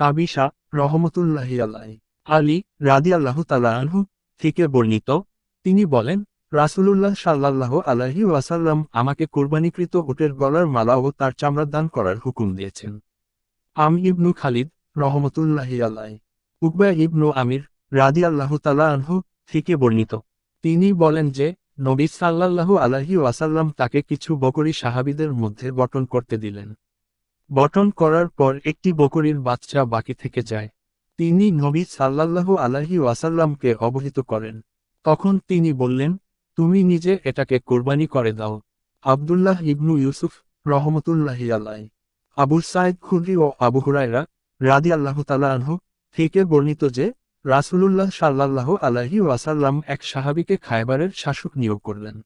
কাবিসা রহমতুল্লাহি আলাই আলী রাদি আল্লাহ আনহু থেকে বর্ণিত। তিনি বলেন, রাসূলুল্লাহ সাল্লাল্লাহু আলাইহি ওয়াসাল্লাম আমাকে কোরবানিকৃত উটের গলার মালা ও তার চামড়া দান করার হুকুম দিয়েছেন। আম ইবনু খালিদ রহমতুল্লাহি আলাই উকবা ইবনু আমির রাদি আল্লাহ আনহু থেকে বর্ণিত। তিনি বলেন যে, নবী সাল্লাল্লাহু আলাইহি ওয়াসাল্লাম তাকে কিছু বকরি সাহাবীদের মধ্যে বটন করতে দিলেন। বটন করার পর একটি বকরির বাচ্চা বাকি থেকে যায়। তিনি নবী সাল্লাল্লাহু আলাইহি ওয়াসাল্লামকে অবহিত করেন। তখন তিনি বললেন, তুমি নিজে এটাকে কোরবানি করে দাও। আবদুল্লাহ ইবনু ইউসুফ রহমতুল্লাহি আলাই আবু সাইদ খুদ্রি ও আবু হুরায়রা রাদি আল্লাহ আনহু থেকে বর্ণিত যে, রাসূলুল্লাহ সাল্লাল্লাহু আলাইহি ওয়াসাল্লাম এক সাহাবিকে খায়বারের শাসক নিয়োগ করলেন।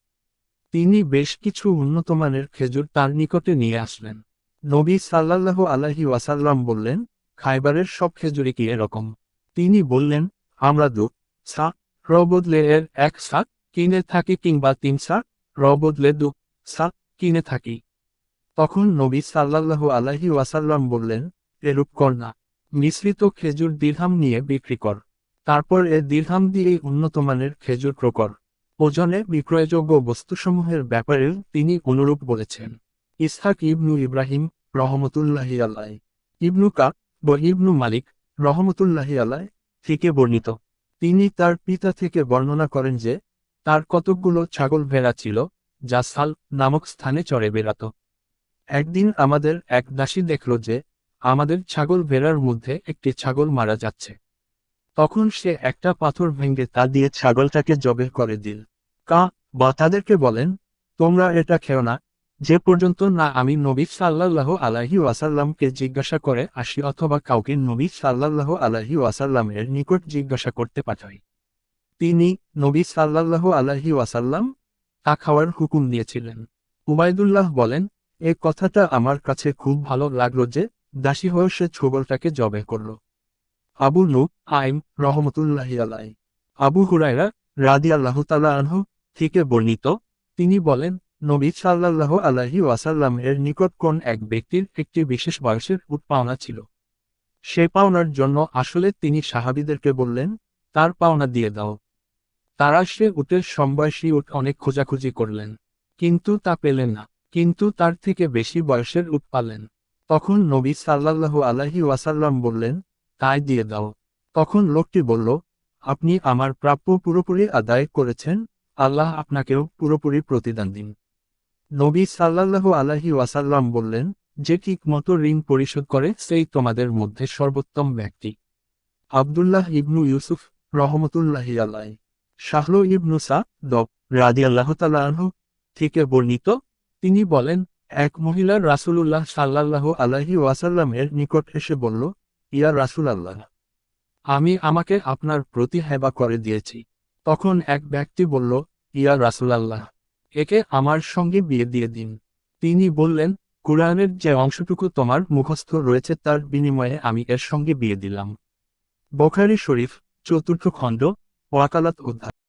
তিনি বেশ কিছু উন্নতমানের খেজুর তার নিকটে নিয়ে আসলেন। নবী সাল্লাল্লাহু আলাইহি ওয়াসাল্লাম বললেন, খাইবারের সব খেজুরি কি এরকম? তিনি বললেন, আমরা দু সা র বদলে এর এক সা কিনে থাকি কিংবা তিন সা র বদলে দু সা কিনে থাকি। তখন নবী সাল্লাল্লাহু আলাইহি ওয়াসাল্লাম বললেন, এরূপ কর না, মিশ্রিত খেজুর দীর্হাম নিয়ে বিক্রি কর, তারপর এ দীর্হাম দিয়েই উন্নতমানের খেজুর প্রকর। ওজনে বিক্রয়যোগ্য বস্তুসমূহের ব্যাপারেও তিনি অনুরূপ বলেছেন। ইসহাক ইবনু ইব্রাহিম রহমতুল্লাহি আল্লাহ ইবনু কা ব ইবনু মালিক রহমতুল্লাহি আল্লাহ থেকে বর্ণিত। তিনি তার পিতা থেকে বর্ণনা করেন যে, তার কতকগুলো ছাগল ভেড়া ছিল, যা সাল নামক স্থানে চড়ে বেড়াত। একদিন আমাদের এক দাসী দেখল যে, আমাদের ছাগল ভেড়ার মধ্যে একটি ছাগল মারা যাচ্ছে। তখন সে একটা পাথর ভেঙে তা দিয়ে ছাগলটাকে জবে করে দিল। কা বা তাদেরকে বলেন, তোমরা এটা খেও না যে পর্যন্ত না আমি নবী সাল্লাল্লাহ আলাহি ওয়াসাল্লামকে জিজ্ঞাসা করে আসি অথবা কাউকে নবী সাল্লাল্লাহ আলাহি ওয়াসাল্লামের নিকট জিজ্ঞাসা করতে পাঠাই। তিনি নবী সাল্লাল্লাহু আলাহি ওয়াসাল্লাম তা খাওয়ার হুকুম দিয়েছিলেন। উবায়দুল্লাহ বলেন, এ কথাটা আমার কাছে খুব ভালো লাগল যে দাসী হয়ে সে ছোবলটাকে জবে করল। আবু নু আইম রহমতুল্লাহি আলাই আবু হুরায়রা রাদি আল্লাহ তালা থেকে বর্ণিত, তিনি বলেন নবী সাল্লাল্লাহু আলাহি ওয়াসাল্লাম এর নিকট কোন এক ব্যক্তির একটি বিশেষ বয়সের উট পাওনা ছিল? সে পাওনার জন্য আসলে তিনি সাহাবিদেরকে বললেন, তার পাওনা দিয়ে দাও। তারা সে উটের সমবয়সী উট অনেক খোঁজাখুঁজি করলেন, কিন্তু তা পেলেন না, কিন্তু তার থেকে বেশি বয়সের উট পালেন। তখন নবী সাল্লাল্লাহু আলাহি ওয়াসাল্লাম বললেন, তাই দিয়ে দাও। তখন লোকটি বলল, আপনি আমার প্রাপ্য পুরোপুরি আদায় করেছেন, আল্লাহ আপনাকেও পুরোপুরি প্রতিদান দিন। নবী সাল্লাল্লাহু আলাহি ওয়াসাল্লাম বললেন, যে ঠিক মতো ঋণ পরিশোধ করে, সেই তোমাদের মধ্যে সর্বোত্তম ব্যক্তি। আবদুল্লাহ ইবনু ইউসুফ রহমতুল্লাহি আলাই শাহলো ইবনু সা দব রাদি আল্লাহ তালাহু থেকে বর্ণিত, তিনি বলেন, এক মহিলা রাসূলুল্লাহ সাল্লাল্লাহু আলাহি ওয়াসাল্লামের নিকট এসে বলল, ইয়া রাসূল আল্লাহ আমি আমাকে আপনার প্রতি হেবা করে দিয়েছি। তখন এক ব্যক্তি বলল, ইয়া রাসূলাল্লাহ একে আমার সঙ্গে বিয়ে দিয়ে দিন। তিনি বললেন, কুরআনের যে অংশটুকু তোমার মুখস্থ রয়েছে তার বিনিময়ে আমি এর সঙ্গে বিয়ে দিলাম। বখারি শরীফ, চতুর্থ খণ্ড, ওয়াকালাত অধ্যায়।